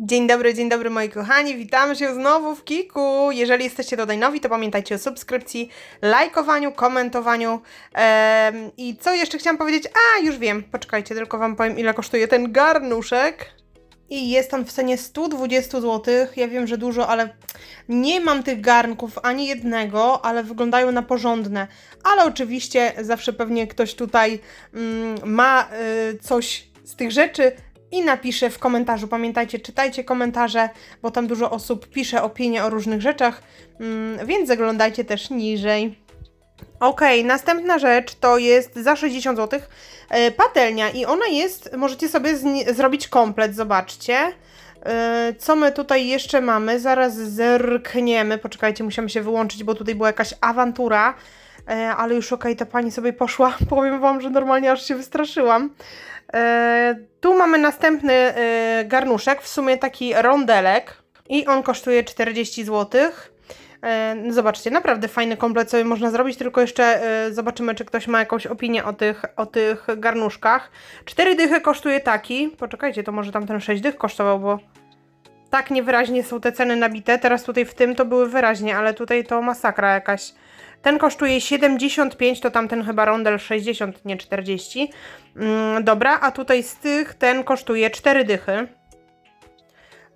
Dzień dobry, dzień dobry moi kochani, witamy się znowu w Kiku. Jeżeli jesteście tutaj nowi, to pamiętajcie o subskrypcji, lajkowaniu, komentowaniu. Em, I co jeszcze chciałam powiedzieć? A, już wiem, poczekajcie, tylko wam powiem ile kosztuje ten garnuszek. I jest on w cenie 120 zł. Ja wiem, że dużo, ale nie mam tych garnków ani jednego, ale wyglądają na porządne. Ale oczywiście zawsze pewnie ktoś tutaj mm, ma y, coś z tych rzeczy i napisze w komentarzu. Pamiętajcie, czytajcie komentarze, bo tam dużo osób pisze opinie o różnych rzeczach, mm, więc zaglądajcie też niżej. Okej, następna rzecz to jest za 60 zł e, patelnia i ona jest, możecie sobie zrobić komplet, zobaczcie. E, Co my tutaj jeszcze mamy? Zaraz zerkniemy. Poczekajcie, musimy się wyłączyć, bo tutaj była jakaś awantura. E, Ale już okej, ta pani sobie poszła. Powiem wam, że normalnie aż się wystraszyłam. E, Tu mamy następny e, garnuszek, w sumie taki rondelek. I on kosztuje 40 zł. E, Zobaczcie, naprawdę fajny komplet sobie można zrobić, tylko jeszcze zobaczymy, czy ktoś ma jakąś opinię o tych, o tych garnuszkach. Cztery dychy kosztuje taki. Poczekajcie, to może tam ten 6 dych kosztował, bo tak niewyraźnie są te ceny nabite. Teraz tutaj w tym to były wyraźnie, ale tutaj to masakra jakaś. Ten kosztuje 75, to tamten chyba rondel 60, nie 40. Mm, dobra, a tutaj z tych ten kosztuje 4 dychy.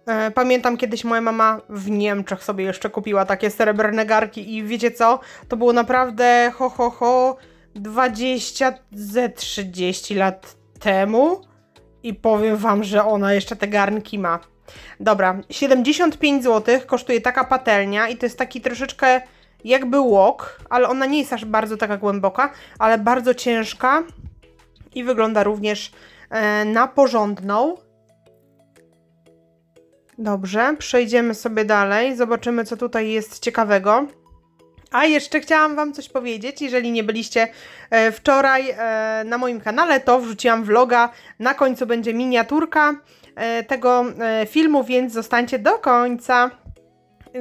E, Pamiętam kiedyś moja mama w Niemczech sobie jeszcze kupiła takie srebrne garki i wiecie co? To było naprawdę ho ho ho 20 ze 30 lat temu i powiem wam, że ona jeszcze te garnki ma. Dobra, 75 zł kosztuje taka patelnia i to jest taki troszeczkę jakby łok, ale ona nie jest aż bardzo taka głęboka, ale bardzo ciężka i wygląda również e, na porządną. Dobrze, przejdziemy sobie dalej, zobaczymy co tutaj jest ciekawego. A jeszcze chciałam Wam coś powiedzieć, jeżeli nie byliście e, wczoraj e, na moim kanale, to wrzuciłam vloga, na końcu będzie miniaturka tego filmu, więc zostańcie do końca.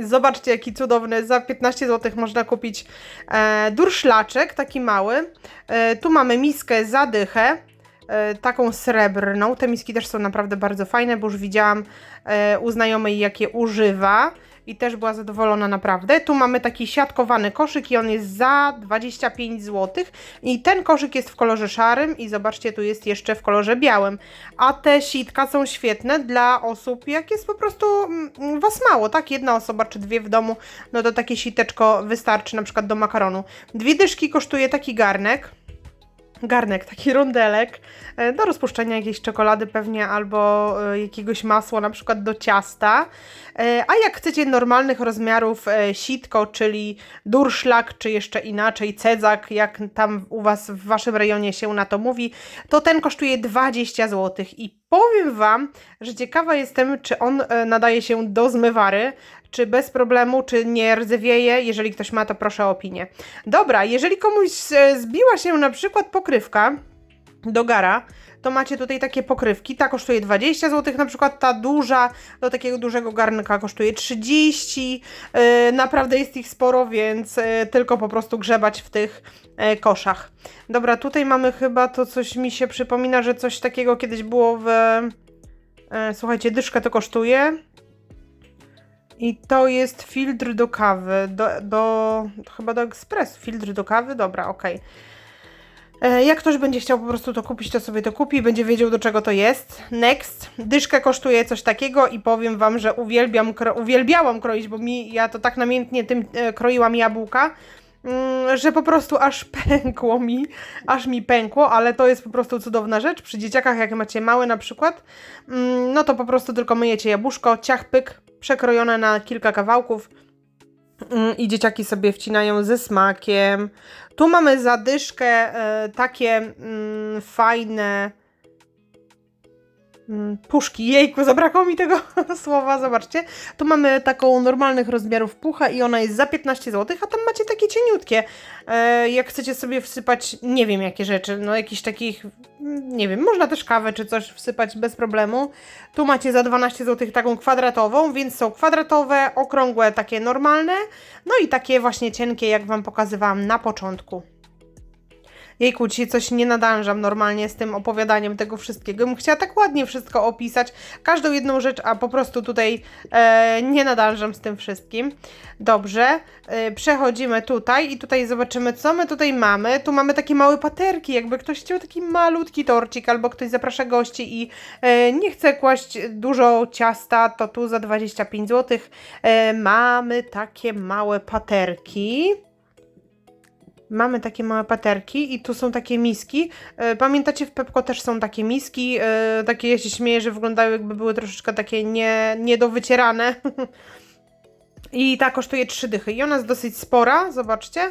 Zobaczcie, jaki cudowny. Za 15 zł można kupić e, durszlaczek, taki mały. E, tu mamy miskę zadychę, e, taką srebrną. Te miski też są naprawdę bardzo fajne, bo już widziałam e, u znajomej, jakie używa. I też była zadowolona naprawdę. Tu mamy taki siatkowany koszyk i on jest za 25 zł. I ten koszyk jest w kolorze szarym i zobaczcie, tu jest jeszcze w kolorze białym. A te sitka są świetne dla osób, jak jest po prostu mm, was mało, tak? Jedna osoba czy dwie w domu, no to takie siteczko wystarczy na przykład do makaronu. Dwie dyszki kosztuje taki garnek. Garnek, taki rondelek e, do rozpuszczenia jakiejś czekolady pewnie albo e, jakiegoś masła na przykład do ciasta. E, A jak chcecie normalnych rozmiarów sitko, czyli durszlak, czy jeszcze inaczej cedzak, jak tam u Was w Waszym rejonie się na to mówi, to ten kosztuje 20 zł. I powiem Wam, że ciekawa jestem, czy on nadaje się do zmywary, czy bez problemu, czy nie rdzewieje. Jeżeli ktoś ma, to proszę o opinię. Dobra, jeżeli komuś e, zbiła się na przykład pokrywka do gara, to macie tutaj takie pokrywki. Ta kosztuje 20 zł, na przykład ta duża do takiego dużego garnka kosztuje 30. Yy, naprawdę jest ich sporo, więc yy, tylko po prostu grzebać w tych yy, koszach. Dobra, tutaj mamy chyba to coś mi się przypomina, że coś takiego kiedyś było w. Słuchajcie, dyszkę to kosztuje. I to jest filtr do kawy, do, do chyba do ekspresu, filtr do kawy, dobra, okej. E, Jak ktoś będzie chciał po prostu to kupić, to sobie to kupi, będzie wiedział do czego to jest. Next, dyszkę kosztuje coś takiego i powiem Wam, że uwielbiam, uwielbiałam kroić, bo mi, ja to tak namiętnie tym e, kroiłam jabłka, że po prostu aż pękło mi, aż mi pękło, ale to jest po prostu cudowna rzecz. Przy dzieciakach, jak macie małe na przykład, mm, no to po prostu tylko myjecie jabłuszko, ciach pyk, przekrojone na kilka kawałków, Mm, i dzieciaki sobie wcinają ze smakiem. Tu mamy zadyszkę, e, takie mm, fajne mm, puszki. Jejku, zabrakło mi tego słowa, zobaczcie. Tu mamy taką normalnych rozmiarów puchę i ona jest za 15 zł, a tam macie takie cieniutkie. E, jak chcecie sobie wsypać, nie wiem jakie rzeczy, no jakichś takich, mm, nie wiem, można też kawę czy coś wsypać bez problemu. Tu macie za 12 zł taką kwadratową, więc są kwadratowe, okrągłe, takie normalne, no i takie właśnie cienkie, jak Wam pokazywałam na początku. Jejku, dzisiaj coś nie nadążam normalnie z tym opowiadaniem tego wszystkiego. Bym chciała tak ładnie wszystko opisać, każdą jedną rzecz, a po prostu tutaj e, nie nadążam z tym wszystkim. Dobrze, e, przechodzimy tutaj i tutaj zobaczymy, co my tutaj mamy. Tu mamy takie małe paterki, jakby ktoś chciał taki malutki torcik, albo ktoś zaprasza gości i e, nie chce kłaść dużo ciasta, to tu za 25 zł e, mamy takie małe paterki. Mamy takie małe paterki i tu są takie miski. E, Pamiętacie, w Pepko też są takie miski, e, takie ja się śmieję, że wyglądają jakby były troszeczkę takie nie, niedowycierane. I ta kosztuje 3 dychy i ona jest dosyć spora, zobaczcie.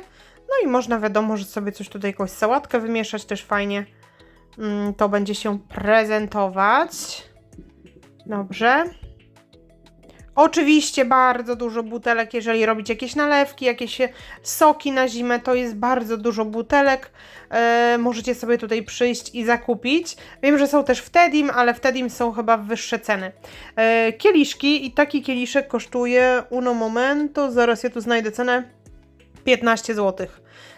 No i można wiadomo, że sobie coś tutaj, jakąś sałatkę wymieszać też fajnie. Mm, To będzie się prezentować. Dobrze. Oczywiście bardzo dużo butelek, jeżeli robicie jakieś nalewki, jakieś soki na zimę, to jest bardzo dużo butelek. E, możecie sobie tutaj przyjść i zakupić. Wiem, że są też w Tedim, ale w Tedim są chyba wyższe ceny. E, kieliszki i taki kieliszek kosztuje uno momento, zaraz ja tu znajdę cenę, 15 zł.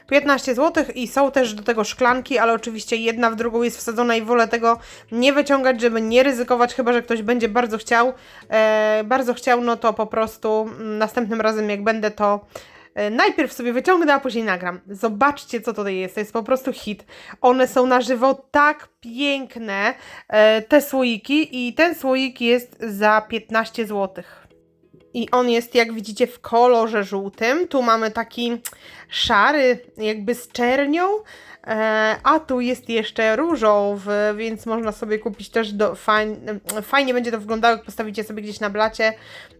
15 zł i są też do tego szklanki, ale oczywiście jedna w drugą jest wsadzona i wolę tego nie wyciągać, żeby nie ryzykować, chyba że ktoś będzie bardzo chciał. E, bardzo chciał, no to po prostu mm, następnym razem jak będę to e, najpierw sobie wyciągnę, a później nagram. Zobaczcie, co tutaj jest. To jest po prostu hit. One są na żywo tak piękne, e, te słoiki i ten słoik jest za 15 złotych. I on jest, jak widzicie, w kolorze żółtym. Tu mamy taki szary, jakby z czernią, e, a tu jest jeszcze różowy, więc można sobie kupić też do, fajnie, fajnie będzie to wyglądało, jak postawicie sobie gdzieś na blacie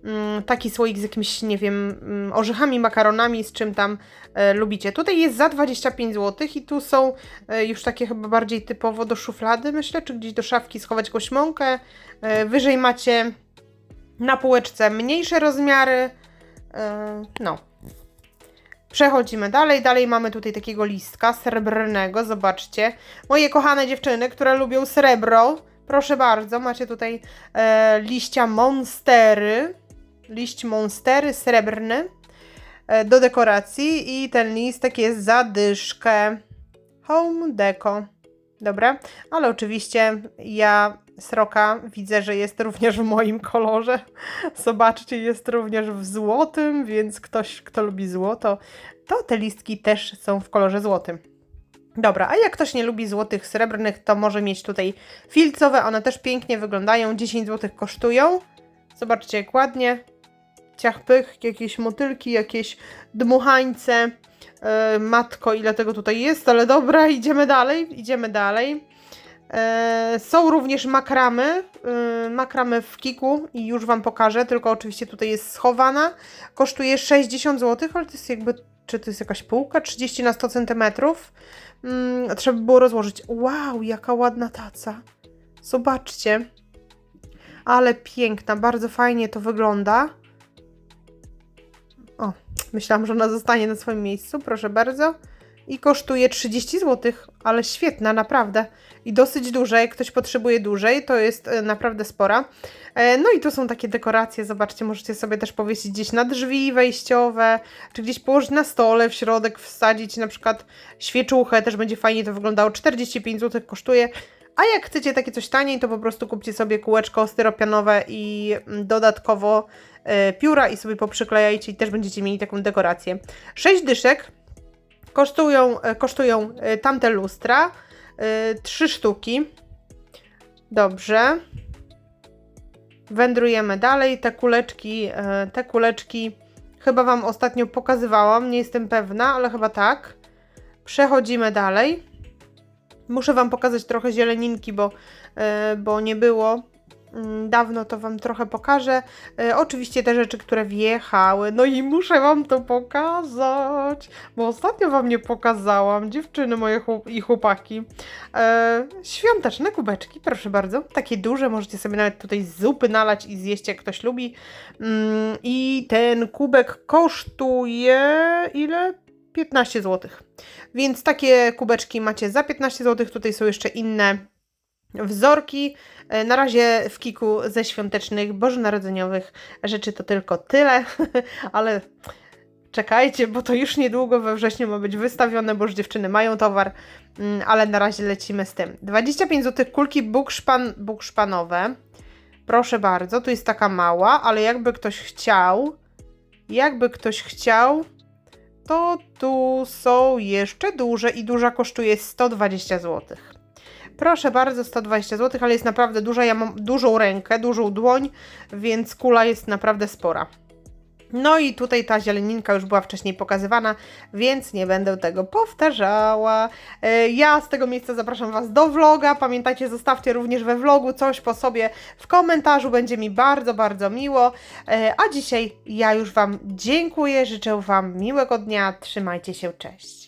mm, taki słoik z jakimiś, nie wiem, mm, orzechami, makaronami, z czym tam e, lubicie. Tutaj jest za 25 zł i tu są e, już takie chyba bardziej typowo do szuflady, myślę, czy gdzieś do szafki schować jakąś mąkę. Wyżej macie na półeczce mniejsze rozmiary. Yy, No. Przechodzimy dalej. Dalej mamy tutaj takiego listka srebrnego. Zobaczcie. Moje kochane dziewczyny, które lubią srebro. Proszę bardzo, macie tutaj e, liścia monstery. Liść monstery srebrny e, do dekoracji i ten listek jest za dyszkę. Home Deco. Dobra, ale oczywiście ja sroka widzę, że jest również w moim kolorze. Zobaczcie, jest również w złotym, więc ktoś, kto lubi złoto, to te listki też są w kolorze złotym. Dobra, a jak ktoś nie lubi złotych, srebrnych, to może mieć tutaj filcowe, one też pięknie wyglądają, 10 zł kosztują. Zobaczcie, jak ładnie. Ciach pych, jakieś motylki, jakieś dmuchańce. Yy, matko, ile tego tutaj jest, ale dobra, idziemy dalej, idziemy dalej. E, są również makramy, e, makramy w kiku i już Wam pokażę, tylko oczywiście tutaj jest schowana. Kosztuje 60 zł, ale to jest jakby, czy to jest jakaś półka? 30 na 100 cm. Mm, trzeba by było rozłożyć. Wow, jaka ładna taca. Zobaczcie. Ale piękna, bardzo fajnie to wygląda. O, myślałam, że ona zostanie na swoim miejscu, proszę bardzo. I kosztuje 30 zł, ale świetna, naprawdę. I dosyć duża, jak ktoś potrzebuje dłużej, to jest e, naprawdę spora. E, No i tu są takie dekoracje, zobaczcie, możecie sobie też powiesić gdzieś na drzwi wejściowe, czy gdzieś położyć na stole, w środek wsadzić na przykład świeczuchę, też będzie fajnie to wyglądało. 45 zł kosztuje. A jak chcecie takie coś taniej, to po prostu kupcie sobie kółeczko styropianowe i mm, dodatkowo e, pióra i sobie poprzyklejajcie i też będziecie mieli taką dekorację. 6 dyszek kosztują, e, kosztują e, tamte lustra. e, Trzy sztuki. Dobrze. Wędrujemy dalej. Te kuleczki, te kuleczki chyba Wam ostatnio pokazywałam, nie jestem pewna, ale chyba tak. Przechodzimy dalej. Muszę Wam pokazać trochę zieleninki, bo, bo nie było. Mm, Dawno to Wam trochę pokażę. E, oczywiście te rzeczy, które wjechały. No i muszę Wam to pokazać, bo ostatnio Wam nie pokazałam. Dziewczyny moje chłop- i chłopaki. E, świąteczne kubeczki, proszę bardzo. Takie duże, możecie sobie nawet tutaj zupy nalać i zjeść, jak ktoś lubi. Mm, I ten kubek kosztuje ile? 15 zł. Więc takie kubeczki macie za 15 zł. Tutaj są jeszcze inne wzorki. E, Na razie w kiku ze świątecznych, bożonarodzeniowych rzeczy to tylko tyle, ale czekajcie, bo to już niedługo we wrześniu ma być wystawione, bo już dziewczyny mają towar, mm, ale na razie lecimy z tym. 25 zł kulki bukszpan, bukszpanowe. Proszę bardzo, tu jest taka mała, ale jakby ktoś chciał, jakby ktoś chciał, to tu są jeszcze duże i duża kosztuje 120 zł. Proszę bardzo, 120 zł, ale jest naprawdę duża. Ja mam dużą rękę, dużą dłoń, więc kula jest naprawdę spora. No i tutaj ta zieleninka już była wcześniej pokazywana, więc nie będę tego powtarzała. E, Ja z tego miejsca zapraszam Was do vloga. Pamiętajcie, zostawcie również we vlogu coś po sobie w komentarzu, będzie mi bardzo, bardzo miło. E, A dzisiaj ja już Wam dziękuję, życzę Wam miłego dnia, trzymajcie się, cześć.